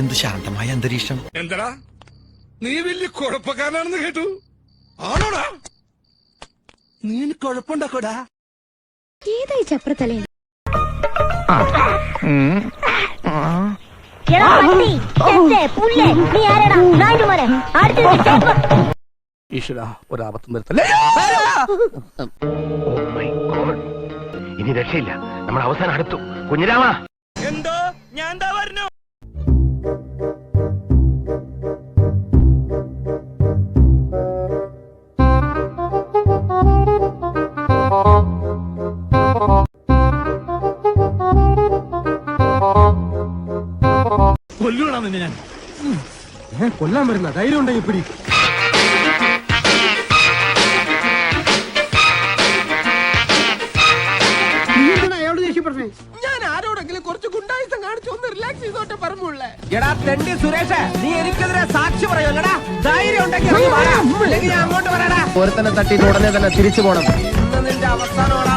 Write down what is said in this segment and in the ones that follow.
എന്ത് ശാന്തമായ അന്തരീക്ഷം. എന്തടാ? നീ വലിയ കുഴപ്പക്കാരനാണെന്ന് കേട്ടു. ആണോടാ? നീ കുഴപ്പമുണ്ടാക്കോടാ ഏതായി ചപ്രത്തലേ? ഈശ്വര ഒരാപത്തും വരുത്തല്ലേ? ഇനി രക്ഷയില്ല. നമ്മൾ അവസാനം അടുത്തു. കുഞ്ഞിരാമ. എന്തോ? ഞാൻ എന്താ കൊല്ലൂടാ നിന്നെ ഞാൻ? കൊല്ലാൻ വരുന്ന ധൈര്യം ഉണ്ടെങ്കിൽ പിടി. ഞാൻ ആരോടെങ്കിലും കുറച്ച് ഗുണ്ടായുസം കാണിച്ചു ഒന്ന് റിലാക്സ് ചെയ്തോട്ടെ പറഞ്ഞുള്ളേ എടാ തെണ്ടി സുരേഷ് നീ എനിക്കെതിരെ സാക്ഷി പറയുമല്ലടാ ധൈര്യം ഉണ്ടെങ്കിൽ ഇറങ്ങി വാടാ. ഇല്ലെങ്കിൽ ഞാൻ അങ്ങോട്ട് വരാടാ. ഒരുത്തനെ തട്ടിയിട്ട് ഉടനെ തന്നെ തിരിച്ചു പോണം. ഇന്ന് നിന്റെ അവസാനമാടാ.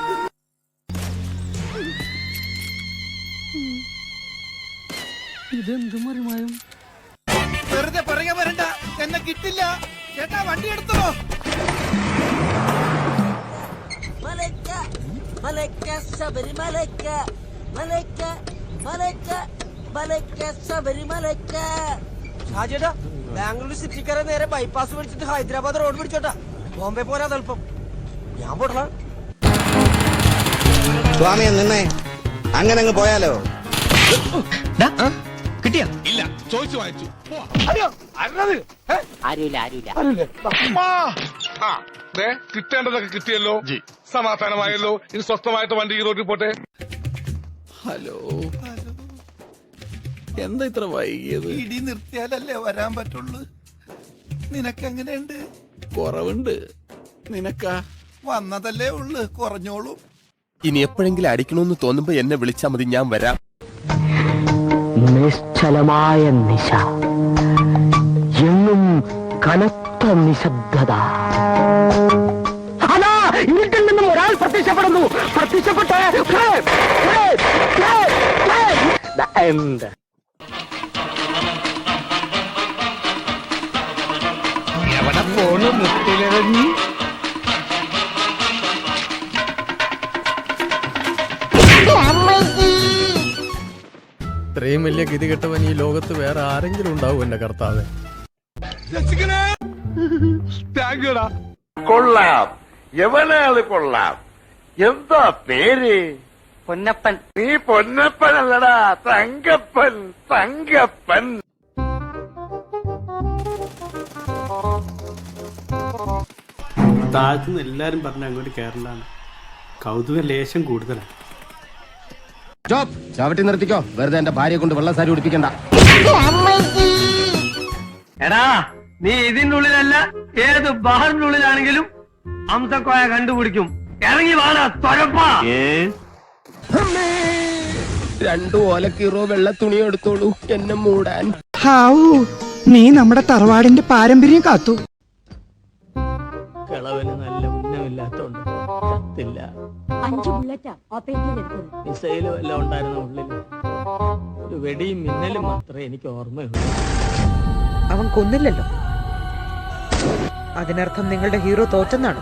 വെറുതെ പറയാ വരണ്ട. എന്നെ കിട്ടില്ല. ചേട്ടാ വണ്ടി എടുത്തോ? മലക്ക മലക്ക ശബരിമലക്ക മലക്ക മലക്ക മലക്ക ശബരിമലക്ക ഷാജിയേട്ടാ ബാംഗ്ലൂർ സിറ്റിക്കാരെ നേരെ ബൈപ്പാസ് പിടിച്ചിട്ട് ഹൈദരാബാദ് റോഡ് പിടിച്ചോട്ടാ. ബോംബെ പോരാ തൽപ്പം ഞാൻ പോട്ടണ സ്വാമിയെ നിന്നേ അങ്ങനെ അങ്ങ് പോയാലോ കിട്ടിയ? ഇല്ല ചോദിച്ചു വാങ്ങിച്ചു. കിട്ടേണ്ടതൊക്കെ കിട്ടിയല്ലോ. സമാധാനമായല്ലോ. ഇനി സ്വസ്ഥമായിട്ട് വണ്ടി ഈ റോഡിൽ പോട്ടെ. ഹലോ. എന്താ ഇത്ര വൈകിയത്? ഇടി നിർത്തിയാലല്ലേ വരാൻ പറ്റുള്ളൂ. നിനക്കെങ്ങനെയുണ്ട്? കുറവുണ്ട്. നിനക്കാ? വന്നതല്ലേ ഉള്ളു കുറഞ്ഞോളൂ. ഇനി എപ്പോഴെങ്കിലും അടിക്കണമെന്ന് തോന്നുമ്പോ എന്നെ വിളിച്ചാ മതി ഞാൻ വരാം. നിശ്ചലമായ നിശ. എങ്ങും കനത്ത നിശബ്ദത. ഇരുട്ടിൽ നിന്നും ഒരാൾ പ്രത്യക്ഷപ്പെടുന്നു. പ്രത്യക്ഷപ്പെട്ട് എന്ത്. എവിടെ പോണു മുത്തിലിറങ്ങി ഇത്രയും വലിയ ഗതി കെട്ടവൻ ഈ ലോകത്ത് വേറെ ആരെങ്കിലും ഉണ്ടാവും എന്റെ കർത്താവ്. കൊള്ളാം. എവനാൾ കൊള്ളാം? എന്താ പേര്? പൊന്നപ്പൻ. നീ പൊന്നപ്പൻ അല്ലടാ തങ്കപ്പൻ തങ്കപ്പൻ. താഴ്ത്തുന്ന എല്ലാരും പറഞ്ഞ അങ്ങോട്ട് കേരളാണ് കൗതുക ലേശം കൂടുതലാണ് സ്റ്റോപ്പ്. ചവിട്ടി നിർത്തിക്കോ. വെറുതെ എന്റെ ഭാര്യയെ കൊണ്ട് വെള്ള സാരി ഉടിപ്പിക്കണ്ട. എടാ നീ ഇതിന്റെ ഉള്ളിലല്ല ഏത് ബാറിന്റെ ഉള്ളിലാണെങ്കിലും അംസക്കോയ കണ്ടുപിടിക്കും. ഇറങ്ങി വാടാ തൊരപ്പാ. രണ്ടു ഓലക്കീറോ വെള്ള തുണി എടുത്തോളൂ. എന്നെ മൂടാൻ. ഹാവൂ നീ നമ്മുടെ തറവാടിന്റെ പാരമ്പര്യം കാത്തു. കിളവന് നല്ല ഉന്നമില്ലാത്തോണ്ട് ചത്തില്ല അഞ്ചു ബുള്ളറ്റാ ഓപ്പറേറ്റീവ് എടുത്തത് മിസൈൽ വല്ലതും ഉണ്ടായിരുന്ന ഉള്ളിൽ? ഒരു വെടിയും മിന്നലും മാത്രമേ എനിക്ക് ഓർമ്മയുള്ളൂ. അവൻ കൊന്നില്ലല്ലോ. അതിനർത്ഥം നിങ്ങളുടെ ഹീറോ തോറ്റെന്നാണ്?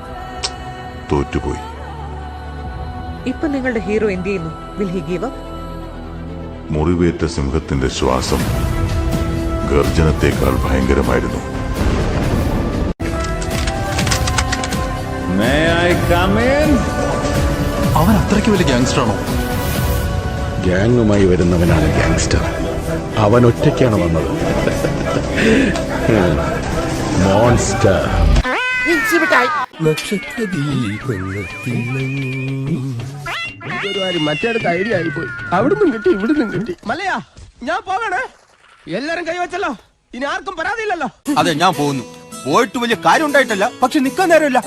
തോറ്റുപോയി. ഇപ്പൊ നിങ്ങളുടെ ഹീറോ എന്ത് ചെയ്യുന്നു? വിൽ ഹി ഗീവ് അപ്പ് മുറിവേറ്റ സിംഹത്തിന്റെ ശ്വാസം ഗർജനത്തെക്കാൾ ഭയങ്കരമായിരുന്നു. അവൻ അത്രയ്ക്ക് വലിയ ഗ്യാങ്സ്റ്റർ ആണോ? ഗ്യാങ്ങുമായി വരുന്നവനാണ് ഗ്യാങ്സ്റ്റർ അവൻ ഒറ്റയ്ക്കാണ് വന്നത്. മോൺസ്റ്റർ മറ്റേടത്ത് ഐഡിയ ആയിപ്പോയി. അവിടുന്നും കിട്ടി ഇവിടുന്നും കിട്ടി. മലയാ ഞാൻ പോകണേ? എല്ലാരും കൈവച്ചല്ലോ ഇനി ആർക്കും പരാതിയില്ലല്ലോ. അതെ ഞാൻ പോകുന്നു. പോയിട്ട് വലിയ കാര്യം ഉണ്ടായിട്ടല്ല പക്ഷെ നിക്കാൻ നേരമില്ല.